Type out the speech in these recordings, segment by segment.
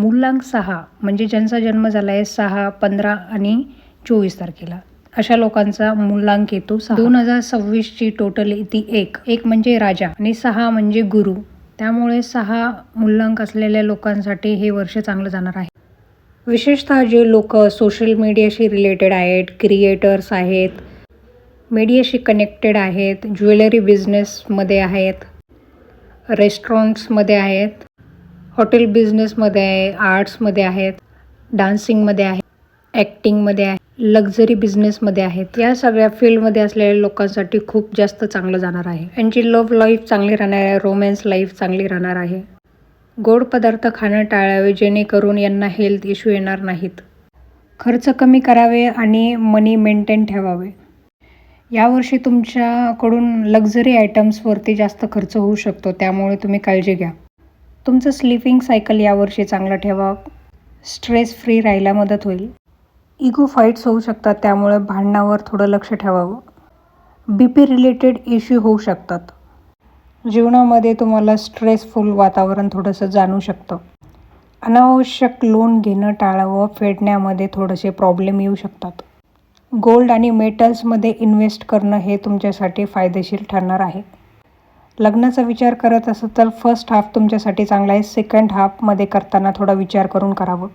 मूलांक सहा म्हणजे ज्यांचा जन्म झाला आहे सहा पंधरा आणि चोवीस तारखेला. अशा लोकांचा मूलांक येतो दोन हजार सव्वीसची टोटल ती एक. एक म्हणजे राजा आणि सहा म्हणजे गुरु. त्यामुळे सहा मूलांक असलेल्या लोकांसाठी हे वर्ष चांगलं जाणार आहे. विशेषतः जे लोक सोशल मीडियाशी रिलेटेड आहेत क्रिएटर्स आहेत मीडियाशी कनेक्टेड आहेत ज्वेलरी बिझनेसमध्ये आहेत रेस्टॉरंट्समध्ये आहेत हॉटेल बिझनेसमध्ये आहे आर्ट्समध्ये आहेत डान्सिंगमध्ये आहे ॲक्टिंगमध्ये आहे लक्झरी बिझनेसमध्ये आहेत. या सगळ्या फील्डमध्ये असलेल्या लोकांसाठी खूप जास्त चांगलं जाणार आहे. यांची लव्ह लाईफ चांगली राहणार आहे रोमॅन्स लाईफ चांगली राहणार आहे. गोड पदार्थ खाणं टाळावे जेणेकरून यांना हेल्थ इश्यू येणार नाहीत. खर्च कमी करावे आणि मनी मेंटेन ठेवावे. यावर्षी तुमच्याकडून लक्झरी आयटम्सवरती जास्त खर्च होऊ शकतो त्यामुळे तुम्ही काळजी घ्या. तुमचं स्लीपिंग सायकल यावर्षी चांगलं ठेवा स्ट्रेस फ्री राहायला मदत होईल. इगो फाईट्स होऊ शकतात त्यामुळे भांडणावर थोडं लक्ष ठेवावं. बी पी रिलेटेड इश्यू होऊ शकतात. जीवनामध्ये तुम्हाला स्ट्रेसफुल वातावरण थोडंसं जाणू शकतं. अनावश्यक लोन घेणं टाळावं फेडण्यामध्ये थोडेसे प्रॉब्लेम येऊ शकतात. गोल्ड आणि मेटल्समध्ये इन्व्हेस्ट करणं हे तुमच्यासाठी फायदेशीर ठरणार आहे. लग्नाचा विचार करत असाल तर फर्स्ट हाफ तुमच्यासाठी चांगला आहे. सेकंड हाफमध्ये करताना थोडा विचार करून करावं.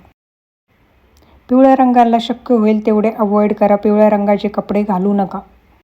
पिवळ्या रंगाला शक्य होईल तेवढे अवॉइड करा. पिवळ्या रंगाचे कपडे घालू नका.